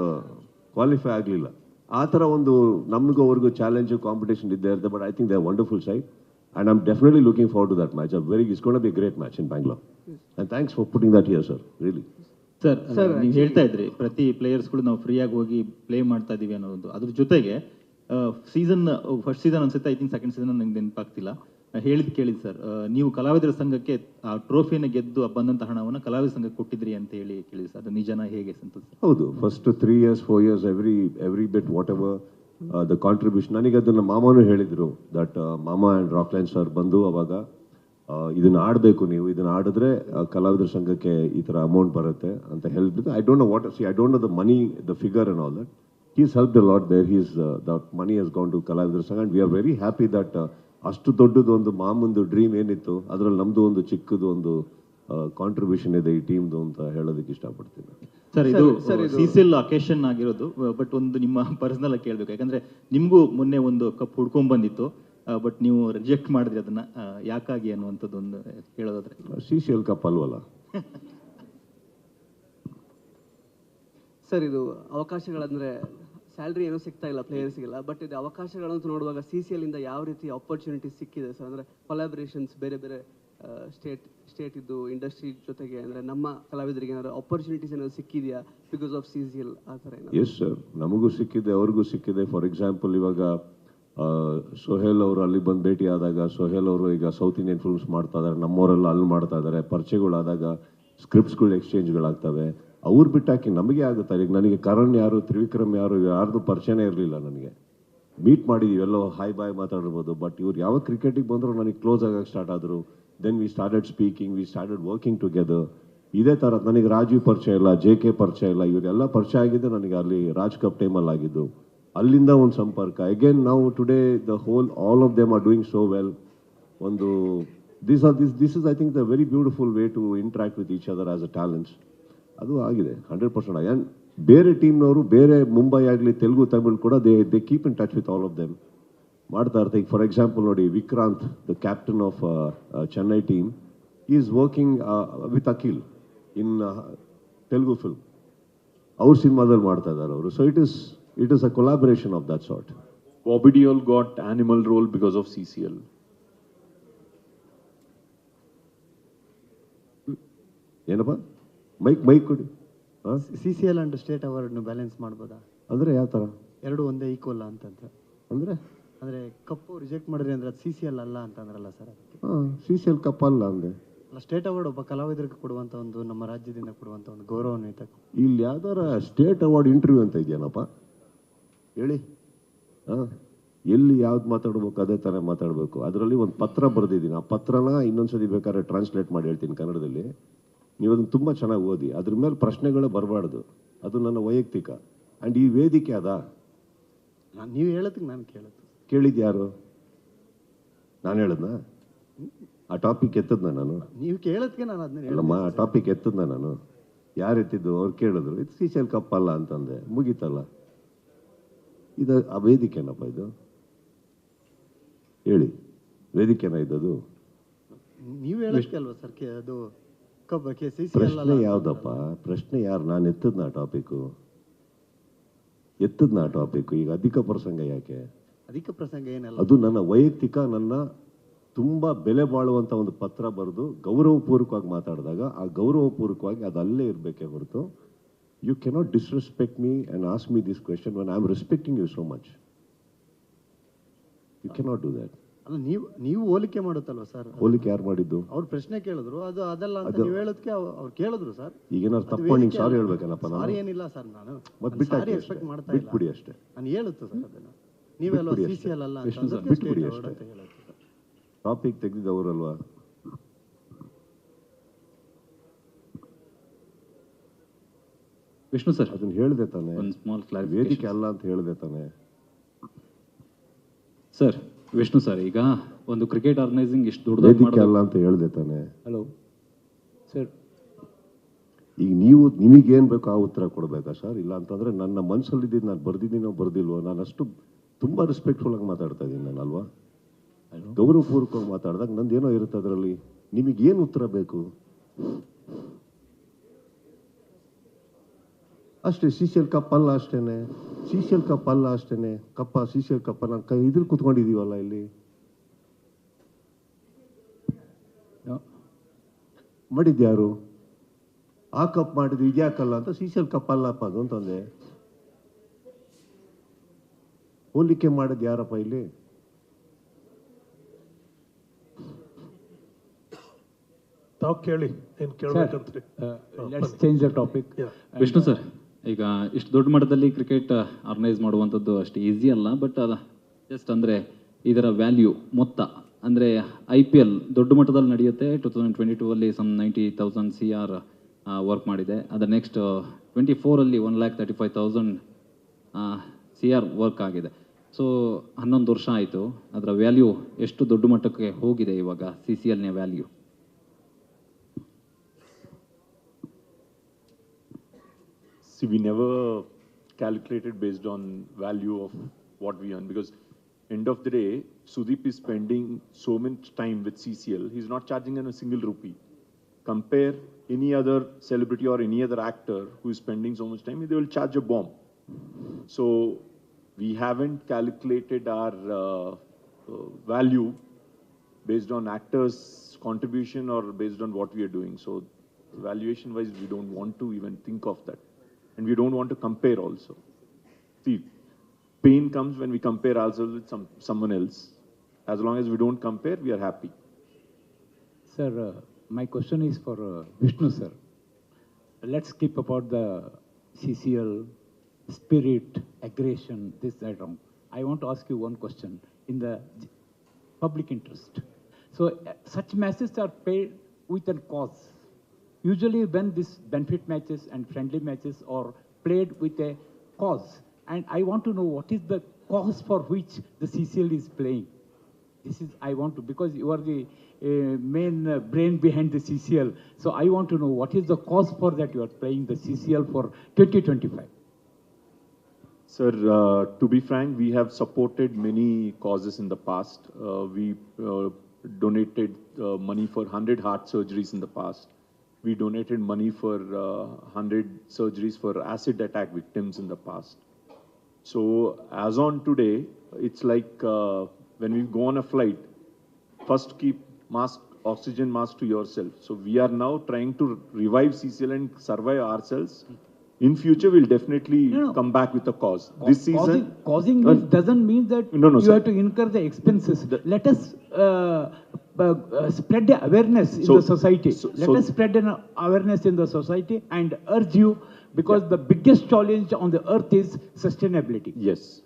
ಕ್ವಾಲಿಫೈ ಆಗಲಿಲ್ಲ. ಆ ಥರ ಒಂದು ನಮಗೂ ಅವ್ರಿಗೂ ಚಾಲೆಂಜು ಕಾಂಪಿಟೇಷನ್ ಇದ್ದೇ ಇರುತ್ತೆ but I think they wonderful side and forward to that for to very, it's going very be a great great in Bangalore. Yes. And thanks for putting that here, sir Really. Sir ನೀವು ಹೇಳ್ತಾ ಇದ್ರಿ ಪ್ರತಿ ಪ್ಲೇಯರ್ಸ್ಗಳು ನಾವು ಫ್ರೀಯಾಗಿ ಹೋಗಿ play ಮಾಡ್ತಾ ಇದೀವಿ ಅನ್ನೋದು ಅದ್ರ ಜೊತೆಗೆ ಸೀಸನ್ ಫಸ್ಟ್ ಸೀಸನ್ ಅನ್ಸುತ್ತೆ ಐ ಥಿಂಕ್ ಸೆಕೆಂಡ್ ಸೀಸನ್ ನಂಗೆ ನೆನಪಾಗ್ತಿಲ್ಲ ಹೇಳಿದ್ ಕೇಳಿದ್ ಸರ್ ನೀವು ಕಲಾವಿದರ ಸಂಘಕ್ಕೆ ಆ ಟ್ರೋಫಿನ ಗೆದ್ದು ಬಂದಂತ ಹಣವನ್ನು ಕಲಾವಿದರ ಸಂಘಕ್ಕೆ ಕೊಟ್ಟಿದ್ರಿ ಅಂತ ಹೇಳಿ ಕೇಳಿದ್ರು ಸರ್ ಅದು ನಿಜನ ಹೇಗೆ ಸಂತೋಷ ಹೌದು first three years four years every every bit whatever the contribution ನನಗೆ ಅದನ್ನು ಮಾಮನೂ ಹೇಳಿದರು ದಟ್ ಮಾಮ ಆ್ಯಂಡ್ ರಾಕ್ಲೈನ್ ಸರ್ ಬಂದು ಅವಾಗ ಇದನ್ನು ಇದನ್ನ ಆಡಬೇಕು ನೀವು. ಇದನ್ನು ಆಡಿದ್ರೆ ಆ, ಕಲಾವಿದರ ಸಂಘಕ್ಕೆ ಈ ಥರ ಅಮೌಂಟ್ ಬರುತ್ತೆ ಅಂತ ಹೇಳಿಬಿಟ್ಟು I don't know what see I don't know the money the figure and all that he's help the lot there he's the money has gone to ಕಲಾವಿದರ ಸಂಘ and we are very happy that ಅಷ್ಟು ದೊಡ್ಡದು ಒಂದು ಮಾಮಂದು dream ಏನಿತ್ತು ಅದರಲ್ಲಿ ನಮ್ಮದು ಒಂದು ಚಿಕ್ಕದು ಒಂದು ಕಾಂಟ್ರಿಬ್ಯೂಷನ್ ಇದೆ ಈ ಟೀಮ್ದು ಅಂತ ಹೇಳೋದಕ್ಕೆ ಇಷ್ಟಪಡ್ತೀನಿ. ಸರ್ ಇದು ಸಿಸಿಲ್ ಅಕೇಶನ್ ಆಗಿರೋದು ಬಟ್ ಒಂದು ನಿಮ್ಮ ಪರ್ಸನಲ್ ಆಗಿ ಕೇಳಬೇಕು. ಯಾಕಂದ್ರೆ ನಿಮಗೂ ಮೊನ್ನೆ ಒಂದು ಕಪ್ ಹುಡ್ಕೊಂಡ್ ಬಂದಿತ್ತು ಬಟ್ ನೀವು ರಿಜೆಕ್ಟ್ ಮಾಡಿದ್ರಿ ಅದನ್ನ ಯಾಕಾಗಿ ಅನ್ನುವಂಥದ್ದು ಒಂದು ಹೇಳೋದಾದ್ರೆ. ಸಿ ಸಿ ಕಪ್ ಅಲ್ವಲ್ಲ? ಸರ್ ಇದು ಅವಕಾಶಗಳಂದ್ರೆ ಸ್ಯಾಲ್ರಿ ಏನೂ ಸಿಗ್ತಾ ಇಲ್ಲ ಪ್ಲೇಯರ್ಸ್ಗೆಲ್ಲ ಬಟ್ ಇದು ಅವಕಾಶಗಳಂತ ನೋಡುವಾಗ ಸಿ ಸಿ ಎಲ್ಲಿಂದ ಯಾವ ರೀತಿ ಆಪರ್ಚುನಿಟಿ ಸಿಕ್ಕಿದೆ ಸರ್? ಅಂದ್ರೆ ಕೊಲಾಬ್ರೇಷನ್ಸ್ ಬೇರೆ ಬೇರೆ ಸ್ಟೇಟ್ ಸ್ಟೇಟ್ ಇದ್ದು ಇಂಡಸ್ಟ್ರಿ ಜೊತೆಗೆ ಅಂದರೆ ನಮ್ಮ ಕಲಾವಿದರಿಗೆ ಏನಾದ್ರು ಆಪರ್ಚುನಿಟೀಸ್ ಏನಾದ್ರು ಸಿಕ್ಕಿದೆಯಾ because of C C L ಆ ಥರ ಎಸ್ ಸರ್ ನಮಗೂ ಸಿಕ್ಕಿದೆ, ಅವ್ರಿಗೂ ಸಿಕ್ಕಿದೆ. ಫಾರ್ ಎಕ್ಸಾಂಪಲ್ ಇವಾಗ ಸೊಹೇಲ್ ಅವರು ಅಲ್ಲಿ ಬಂದು ಭೇಟಿ ಆದಾಗ, ಸೊಹೇಲ್ ಅವರು ಈಗ ಸೌತ್ ಇಂಡಿಯನ್ ಫಿಲ್ಮ್ಸ್ ಮಾಡ್ತಾ ಇದ್ದಾರೆ ನಮ್ಮವರೆಲ್ಲ ಅಲ್ಲಿ ಮಾಡ್ತಾ ಇದ್ದಾರೆ ಪರಿಚಯಗಳಾದಾಗ ಸ್ಕ್ರಿಪ್ಟ್ಸ್ಗಳು ಎಕ್ಸ್ಚೇಂಜ್ಗಳಾಗ್ತವೆ ಅವ್ರು ಬಿಟ್ಟಾಕಿ ನಮಗೆ ಆಗುತ್ತೆ? ಈಗ ನನಗೆ ಕರಣ್ ಯಾರು, ತ್ರಿವಿಕ್ರಮ್ ಯಾರು, ಯಾರ್ದು ಪರಿಚಯನೇ ಇರಲಿಲ್ಲ ನನಗೆ. ಮೀಟ್ ಮಾಡಿದೀವಿ ಎಲ್ಲೋ ಹಾಯ್ ಬಾಯ್ ಮಾತಾಡಿರ್ಬೋದು ಬಟ್ ಇವ್ರು ಯಾವ ಕ್ರಿಕೆಟಿಗೆ ಬಂದರೂ ನನಗೆ ಕ್ಲೋಸ್ ಆಗಕ್ಕೆ ಸ್ಟಾರ್ಟ್ ಆದರು. Then we started speaking we started working together ಇದೇ ಥರ ನನಗೆ ರಾಜೀವ್ ಪರಿಚಯ ಇಲ್ಲ ಜೆ ಕೆ ಪರಿಚಯ ಇಲ್ಲ ಇವರೆಲ್ಲ ಪರಿಚಯ ಆಗಿದ್ದು ನನಗೆ ಅಲ್ಲಿ ರಾಜ್ ಕಪ್ ಟೈಮಲ್ಲಿ ಆಗಿದ್ದು. ಅಲ್ಲಿಂದ ಒಂದು ಸಂಪರ್ಕ. ಅಗೇನ್ ನಾವು today the whole all of them are doing so well ಒಂದು this are this this is I think the very beautiful way to interact with each other as a talents ಅದು ಆಗಿದೆ hundred percent and ಬೇರೆ ಟೀಮ್ನವರು ಬೇರೆ ಮುಂಬೈ ಆಗಲಿ ತೆಲುಗು ತಮಿಳು ಕೂಡ they they keep in touch with all of them ಮಾಡ್ತಾ ಇರ್ತೀವಿ for example ನೋಡಿ Vikrant the captain of Chennai team is working with Akhil in Telugu film ಅವ್ರ ಸಿನಿಮಾದಲ್ಲಿ ಮಾಡ್ತಾ ಇದ್ದಾರೆ ಅವರು. So it is it is a collaboration of that sort ಬಾಬಿಡಿಯೋಲ್ got animal roll because of C C L ಏನಪ್ಪ? Mic mic ಕೊಡಿ. C C L and state ಅವಾರ್ಡ್ನು balance ಮಾಡ್ಬೋದಾ? ಅಂದರೆ ಯಾವ ಥರ ಎರಡು ಒಂದೇ ಈಕ್ವಲ್ ಅಂತಂದ್ರೆ. ಅಂದರೆ? ಅಂದರೆ ಕಪ್ಪು ರಿಜೆಕ್ಟ್ ಮಾಡಿದ್ರಿ ಅಂದ್ರೆ ಅದು ಸಿ ಸಿ ಎಲ್ ಅಲ್ಲ ಅಂತಂದ್ರಲ್ಲ sir C C L cup ಅಲ್ಲ ಅಂದೆ. ಸ್ಟೇಟ್ ಅವಾರ್ಡ್ ಒಬ್ಬ ಕಲಾವಿದರಿಗೆ ಕೊಡುವಂಥ ಒಂದು ನಮ್ಮ ರಾಜ್ಯದಿಂದ ಕೊಡುವಂಥ ಒಂದು ಗೌರವಾನ್ವಿತ ಇಲ್ಲಿ ಯಾವ್ದಾರ ಸ್ಟೇಟ್ ಅವಾರ್ಡ್ ಇಂಟರ್ವ್ಯೂ ಅಂತ ಇದೆಯೇನಪ್ಪ? ಹೇಳಿ. ಹಾಂ ಎಲ್ಲಿ ಯಾವ್ದು ಮಾತಾಡ್ಬೇಕು ಅದೇ ಥರ ಮಾತಾಡಬೇಕು. ಅದರಲ್ಲಿ ಒಂದು ಪತ್ರ ಬರೆದಿದ್ದೀನಿ. ಆ ಪತ್ರನ ಇನ್ನೊಂದ್ಸತಿ ಬೇಕಾದ್ರೆ ಟ್ರಾನ್ಸ್ಲೇಟ್ ಮಾಡಿ ಹೇಳ್ತೀನಿ ಕನ್ನಡದಲ್ಲಿ. ನೀವು ಅದನ್ನ ತುಂಬ ಚೆನ್ನಾಗಿ ಓದಿ. ಅದ್ರ ಮೇಲೆ ಪ್ರಶ್ನೆಗಳು ಬರಬಾರ್ದು. ಅದು ನನ್ನ ವೈಯಕ್ತಿಕ. ಆ್ಯಂಡ್ ಈ ವೇದಿಕೆ ಅದ? ನೀವು ಹೇಳೋದಕ್ಕೆ ನಾನು ಕೇಳೋದು. ಕೇಳಿದ್ದು ಯಾರು ನಾನು ಹೇಳದ್ನಾ? ಆ ಟಾಪಿಕ್ ಎತ್ತದ್ನ ನಾನು? ನೀವು ಕೇಳೋದಕ್ಕೆ ನಾನು ಅದನ್ನ ಆ ಟಾಪಿಕ್ ಎತ್ತದ್ನ ನಾನು? ಯಾರು ಎತ್ತಿದ್ದು ಅವ್ರು ಕೇಳಿದ್ರು. ಇದು ಸೀಶಲ್ ಕಪ್ ಅಲ್ಲ ಅಂತಂದೆ. ಮುಗೀತಲ್ಲ. ಇದು ಆ ವೇದಿಕೆನಪ್ಪ ಇದು? ಹೇಳಿ. ವೇದಿಕೆನ ಇದ್ದದು ನೀವು ಹೇಳೋದಕ್ಕೆ ಅಲ್ವಾ ಸರ್ ಅದು ಕಬ್ಬ ಕೆ ಸಿ ಪ್ರಶ್ನೆ ಯಾವ್ದಪ್ಪ? ಪ್ರಶ್ನೆ ಯಾರು? ನಾನು ಎತ್ತದ್ನ ಆ ಟಾಪಿಕ್ಕು ಎತ್ತದ್ನ ಆ ಟಾಪಿಕ್ ಈಗ ಅಧಿಕ ಪ್ರಸಂಗ ಯಾಕೆ? ಅಧಿಕ ಪ್ರಸಂಗ ಏನಲ್ಲ. ಅದು ನನ್ನ ವೈಯಕ್ತಿಕ ನನ್ನ ತುಂಬಾ ಬೆಲೆ ಬಾಳುವಂತ ಒಂದು ಪತ್ರ ಬರೆದು ಗೌರವಪೂರ್ವಕವಾಗಿ ಮಾತಾಡಿದಾಗ ಆ ಗೌರವಪೂರ್ವಕವಾಗಿ ಅದು ಅಲ್ಲೇ ಇರಬೇಕೇ ಹೊರತು you cannot disrespect me and ask me this question one I am respecting you so much you cannot do that ಅಲ್ಲ ನೀವು ನೀವು ಹೋಲಿಕೆ ಮಾಡುತ್ತಲ್ವ ಸರ್? ಹೋಲಿಕೆ ಯಾರು ಮಾಡಿದ್ದು? ಅವ್ರು ಪ್ರಶ್ನೆ ಕೇಳಿದ್ರು ಅದು ಅದಲ್ಲ ಅಂತ ನೀವು ಹೇಳೋದಕ್ಕೆ ಅವ್- ಅವ್ರು ಕೇಳಿದ್ರು ಸರ್. ಈಗೇನಾದ್ರು ತಪ್ಪು ನಿಂಗೆ ಸಾರಿ ಹೇಳ್ಬೇಕಲ್ಲಪ್ಪ ನಾನು? ಸಾರಿ ಏನಿಲ್ಲ ಸರ್ ನಾನು ಮತ್ತೆ ಸಾರಿ ಬಿಟ್ಟಾಕಿ ಎಕ್ಸ್ಪೆಕ್ಟ್. ಮಾಡ್ತಾ ಇಲ್ಲ. ಬಿಟ್ಬಿಡಿ ಅಷ್ಟೇ. ನಾನು ಹೇಳುತ್ತೆ ಸರ್ ಅದನ್ನ. ನೀವೆಲ್ಲ ಬಿಟ್ಬಿಡಿ ಸಿ ಸಿ ಎಲ್ ಅಲ್ಲ ವಿಷ್ಣು ಸರ್, ಬಿಟ್ಬಿಡಿ ಅಷ್ಟೇ. ಟಾಪಿಕ್ ತೆಗೆದಿದ್ದವರಲ್ವಾ ವಿಷ್ಣು ಸರ್. ಅದನ್ನ ಹೇಳ್ದೆ ತಾನೆ. ಒಂದು ಸ್ಮಾಲ್ ವೇದಿಕೆ ಅಲ್ಲ ಅಂತ ಹೇಳ್ದೆ ತಾನೆ. ಸರ್ ವಿಷ್ಣು ಸರ್ ಈಗ ಒಂದು ಕ್ರಿಕೆಟ್ ಆರ್ಗನೈಸಿಂಗ್ ಇಷ್ಟು ದೊಡ್ಡದಾಗಿ ವೇದಿಕೆ ಅಲ್ಲ ಅಂತ ಹೇಳ್ದೆ ತಾನೆ. ಹಲೋ ಸರ್ ಈಗ ನೀವು ನಿಮಗೇನು ಬೇಕೋ ಆ ಉತ್ತರ ಕೊಡಬೇಕಾ ಸರ್? ಇಲ್ಲ ಅಂತಂದ್ರೆ ನನ್ನ ಮನಸ್ಸಲ್ಲಿದ್ದು ನಾನು ಬರ್ದಿದ್ದೀನೋ ಬರ್ದಿಲ್ವೋ? ನಾನು ಅಷ್ಟು ತುಂಬಾ ರೆಸ್ಪೆಕ್ಟ್ಫುಲ್ ಆಗಿ ಮಾತಾಡ್ತಾ ಇದ್ದೀನಿ ನಾನು ಅಲ್ವಾ? ಗೌರವಪೂರ್ವಕವಾಗಿ ಮಾತಾಡಿದಾಗ ನಂದೇನೋ ಇರುತ್ತೆ ಅದರಲ್ಲಿ. ನಿಮಗೇನು ಉತ್ತರ ಬೇಕು? ಅಷ್ಟೇ ಸಿಸಿಎಲ್ ಕಪ್ ಅಲ್ಲ ಅಷ್ಟೇನೆ. ಸಿಸಿಎಲ್ ಕಪ್ ಅಲ್ಲ ಅಷ್ಟೇನೆ. ಕಪ್ಪ ಸಿಸಿಎಲ್ ಕಪ್ಪ ನಾನು ಕೈ ಇದ್ರ ಕುತ್ಕೊಂಡಿದೀವಲ್ಲ ಇಲ್ಲಿ? ಮಾಡಿದ್ಯಾರು? ಆ ಕಪ್ ಮಾಡಿದ್ದು ಇದ್ಯಾಕಲ್ಲ ಅಂತ ಸಿಸಿಎಲ್ ಕಪ್ ಅಲ್ಲಪ್ಪ ಅದು ಅಂತಂದೆ. ಹೋಲಿಕೆ ಮಾಡೋದು ಯಾರಪ್ಪ ಇಲ್ಲಿ? ತಾವು ಕೇಳಿ ಏನ್ ಕೇಳ್ಬೇಕಂತ್ರಿ? Let's change the topic Vishnu sir ಈಗ ಇಷ್ಟು ದೊಡ್ಡ ಮಟ್ಟದಲ್ಲಿ ಕ್ರಿಕೆಟ್ ಆರ್ಗನೈಸ್ ಮಾಡುವಂಥದ್ದು ಅಷ್ಟು ಈಸಿ ಅಲ್ಲ ಬಟ್ ಅದ ಜಸ್ಟ್ ಅಂದರೆ ಇದರ ವ್ಯಾಲ್ಯೂ ಮೊತ್ತ ಅಂದರೆ ಐ ಪಿ ಎಲ್ ದೊಡ್ಡ ಮಟ್ಟದಲ್ಲಿ ನಡೆಯುತ್ತೆ. ಟೂ ತೌಸಂಡ್ ಟ್ವೆಂಟಿ ಟೂ ಅಲ್ಲಿ some ninety thousand C R work ಮಾಡಿದೆ ಅದರ next twenty ಫೋರಲ್ಲಿ one lakh thirty five thousand C R work ಆಗಿದೆ. ಸೊ ಹನ್ನೊಂದು ವರ್ಷ ಆಯಿತು. ಅದರ ವ್ಯಾಲ್ಯೂ ಎಷ್ಟು ದೊಡ್ಡ ಮಟ್ಟಕ್ಕೆ ಹೋಗಿದೆ ಇವಾಗ C C ಎಲ್ನೇ value see we never calculated based on value of what we an because end of the day Sudeep is spending so much time with C C L is not charging an a single rupee compare any other celebrity or any other actor who is spending so much time ಇದು will charge a bomb so we haven't calculated our uh, uh, value based on actors' contribution or based on what we are doing. So valuation wise, we don't want to even think of that. And we don't want to compare also. See, pain comes when we compare ourselves with some, someone else. As long as we don't compare, we are happy. Sir, uh, my question is for uh, Vishnu, sir. Let's keep about the CCL spirit, aggression, this, that, wrong. I want to ask you one question in the public interest. So, uh, such matches are paid with a cause. Usually, when these benefit matches and friendly matches are played with a cause, and I want to know what is the cause for which the CCL is playing. This is I want to because you are the uh, main uh, brain behind the CCL. So I want to know what is the cause for that you are playing the CCL for 2025. Sir, uh, to be frank, we have supported many causes in the past. Uh, we uh, donated uh, money for 100 heart surgeries in the past. We donated money for uh, 100 surgeries for acid attack victims in the past. So, as on today, it's like uh, when we go on a flight, first keep mask, oxygen mask to yourself. So, we are now trying to revive CCL and survive ourselves. In future, we'll definitely No, no. come back with a cause. This season, causing, causing Uh, doesn't mean that No, no, you sir. have to incur the expenses. Let us uh, uh, uh, spread the awareness in So- the society. so- Let so- us spread an awareness in the society and urge you because the biggest challenge on the earth is sustainability. Yes.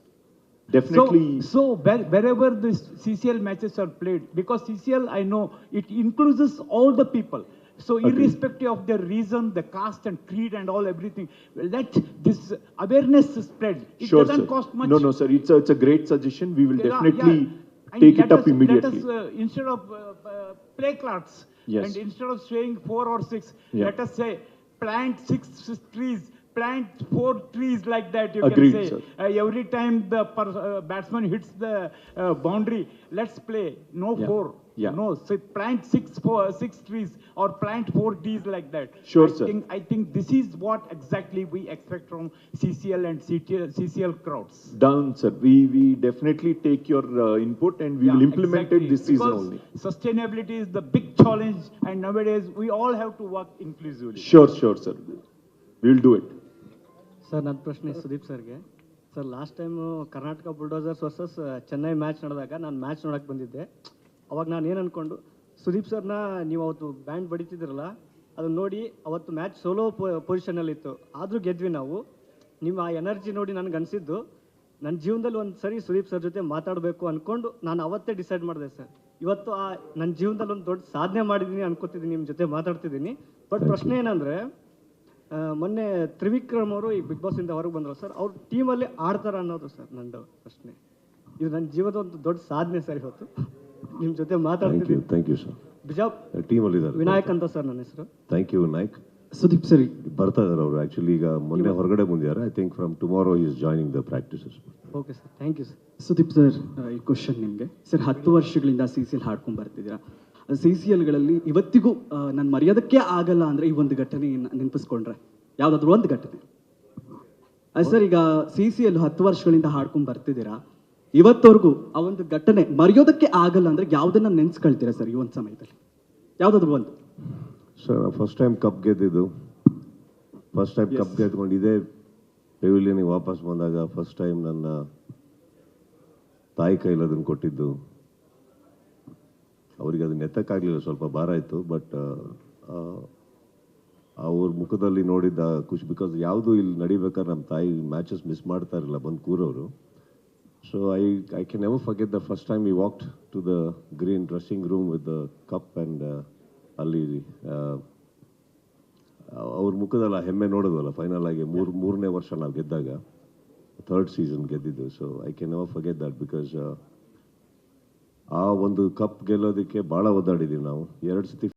Definitely. So, so where- wherever the CCL matches are played, because CCL, I know, it includes all the people. So Agreed. irrespective of the reason, the caste and creed and all everything, let this awareness spread. It Sure, doesn't sir. cost much. No, no, sir. It's a, it's a great suggestion. We will Yeah, definitely yeah. Take it up immediately. Let us, uh, instead of uh, uh, play cards, Yes. and instead of saying four or six, Yeah. let us say plant six s- trees, plant four trees like that. You Agreed, can say. Uh, every time the per, uh, batsman hits the uh, boundary, let's play. No Yeah. four. Yeah. No, say plant six four six trees or plant four trees like that. Sure, I sir. Think, I think this is what exactly we expect from CCL and CTL, CCL crowds. Done, sir. We, we definitely take your uh, input and we will Yeah, implement exactly. it this season Because only. Sustainability is the big challenge, and nowadays we all have to work inclusively. Sure, sure, sir. We will do it. Sir ನನ್ನ ಪ್ರಶ್ನೆ ಸುದೀಪ್ ಸರ್ಗೆ sir last time Karnataka bulldozers versus Chennai match ನಡೆದಾಗ ನಾನು match ನೋಡಕ್ಕೆ ಬಂದಿದ್ದೆ ಅವಾಗ ನಾನು ಏನು ಅಂದ್ಕೊಂಡು ಸುದೀಪ್ ಸರ್ನ ನೀವು ಅವತ್ತು ಬ್ಯಾಂಡ್ ಬಡಿತಿದ್ರಲ್ಲ, ಅದನ್ನ ನೋಡಿ ಅವತ್ತು ಮ್ಯಾಚ್ ಸೋಲೋ ಪೊಸಿಷನಲ್ಲಿತ್ತು ಆದರೂ ಗೆದ್ವಿ ನಾವು. ನಿಮ್ಮ ಆ ಎನರ್ಜಿ ನೋಡಿ ನನಗೆ ಅನಿಸಿದ್ದು ನನ್ನ ಜೀವನದಲ್ಲಿ ಒಂದು ಸರಿ ಸುದೀಪ್ ಸರ್ ಜೊತೆ ಮಾತಾಡಬೇಕು ಅಂದ್ಕೊಂಡು ನಾನು ಅವತ್ತೇ ಡಿಸೈಡ್ ಮಾಡಿದೆ ಸರ್. ಇವತ್ತು ಆ ನನ್ನ ಜೀವನದಲ್ಲಿ ಒಂದು ದೊಡ್ಡ ಸಾಧನೆ ಮಾಡಿದ್ದೀನಿ ಅನ್ಕೋತಿದ್ದೀನಿ ನಿಮ್ಮ ಜೊತೆ ಮಾತಾಡ್ತಿದ್ದೀನಿ. ಬಟ್ ಪ್ರಶ್ನೆ ಏನಂದರೆ ಮೊನ್ನೆ ತ್ರಿವಿಕ್ರಮ್ ಅವರು ಈ ಬಿಗ್ ಬಾಸ್ ಇಂದ ಹೊರಗೆ ಬಂದರು ಸರ್, ಅವ್ರ ಟೀಮಲ್ಲಿ ಆಡ್ತಾರ ಅನ್ನೋದು ಸರ್ ನಂದು ಪ್ರಶ್ನೆ. ಇದು ನನ್ನ ಜೀವನದ ಒಂದು ದೊಡ್ಡ ಸಾಧನೆ ಸರ್ ಇವತ್ತು. ನಿಮ್ಮ ಜೊತೆ ಥ್ಯಾಂಕ್ ಯು ಮಾತಾಡ್ತಿದ್ದೀನಿ ಥ್ಯಾಂಕ್ ಯು ಸರ್ ಬಿಜಾಪ್ ಟೀಮಲ್ಲಿದ್ದಾರೆ ವಿನಾಯಕ್ ಅಂತ ಸರ್ ನನ್ನ ಹೆಸರು. Thank you Vinayak. Sudeep sir. ಬರ್ತಾ ಇದಾರೆ ಅವರು ಆಕ್ಚುಲಿ ಈಗ ಮೊನ್ನೆ ಹೊರಗಡೆ ಬಂದಿದ್ದಾರೆ. I think from tomorrow is joining the practices okay sir thank you sir Sudeep sir ಈ ಕ್ವಶನ್ ನಿಮಗೆ. ಸರ್ ಹತ್ತು ವರ್ಷಗಳಿಂದ ಸಿ ಸಿ ಎಲ್ ಹಾಡ್ಕೊಂಡು ಬರ್ತಿದ್ದೀರಾ? ಸಿ ಸಿ ಎಲ್ಗಳಲ್ಲಿ ಇವತ್ತಿಗೂ ನಾನು ಮರೆಯೋದಕ್ಕೆ ಆಗಲ್ಲ ಅಂದರೆ ಈ ಒಂದು ಘಟನೆ ನೆನಪಿಸ್ಕೊಂಡ್ರೆ. ಯಾವುದಾದ್ರೂ ಒಂದು ಘಟನೆ. ಸರ್ ಈಗ ಸಿ ಸಿ ಎಲ್ ಹತ್ತು ವರ್ಷಗಳಿಂದ ಹಾಡ್ಕೊಂಡು ಬರ್ತಿದ್ದೀರಾ? ಇವತ್ತವರೆಗೂ ಆ ಒಂದು ಘಟನೆ ಮರೆಯೋದಕ್ಕೆ ಆಗಲ್ಲ ಅಂದ್ರೆ ಯಾವುದನ್ನ ನೆನ್ಸ್ಕೊಳ್ತೀರಾ ಸರ್ ಈ ಒಂದು ಸಮಯದಲ್ಲಿ? ಯಾವ್ದಾದ್ರು ಒಂದು. ಸರ್ ಫಸ್ಟ್ ಟೈಮ್ ಕಪ್ ಗೆದ್ದಿದ್ದು. ಫಸ್ಟ್ ಟೈಮ್ ಕಪ್ ಗೆದ್ಕೊಂಡು ಇದೇ ಪೆವಿಲಿಯನಿಗೆ ವಾಪಸ್ ಬಂದಾಗ ಫಸ್ಟ್ ಟೈಮ್ ನನ್ನ ತಾಯಿ ಕೈಲಿ ಅದನ್ನು ಕೊಟ್ಟಿದ್ದು. ಅವರಿಗೆ ಅದನ್ನ ಎತ್ತಕ್ಕಾಗಲಿಲ್ಲ ಸ್ವಲ್ಪ ಭಾರ ಇತ್ತು ಬಟ್ ಅವ್ರ ಮುಖದಲ್ಲಿ ನೋಡಿದ್ದ ಖುಷಿ ಬಿಕಾಸ್ ಯಾವುದು ಇಲ್ಲಿ ನಡಿಬೇಕಾದ್ರೆ ನಮ್ಮ ತಾಯಿ ಮ್ಯಾಚಸ್ ಮಿಸ್ ಮಾಡ್ತಾ ಇರಲಿಲ್ಲ ಬಂದು ಕೂರೋರು. So I I can never forget the first time I walked to the green dressing room with the cup and ಅಲ್ಲಿ ಆ, ಅವ್ರ ಮುಖದಲ್ಲಿ ಹೆಮ್ಮೆ ನೋಡೋದಲ್ಲ ಫೈನಲ್ ಆಗಿ ಮೂರು ಮೂರನೇ ವರ್ಷ ನಾವು ಗೆದ್ದಾಗ ಥರ್ಡ್ ಸೀಸನ್ ಗೆದ್ದಿದ್ದು. So I can never forget that because ಆ ಒಂದು ಕಪ್ ಗೆಲ್ಲೋದಕ್ಕೆ ಭಾಳ ಒದ್ದಾಡಿದ್ದೀವಿ ನಾವು. ಎರಡು ಸತಿ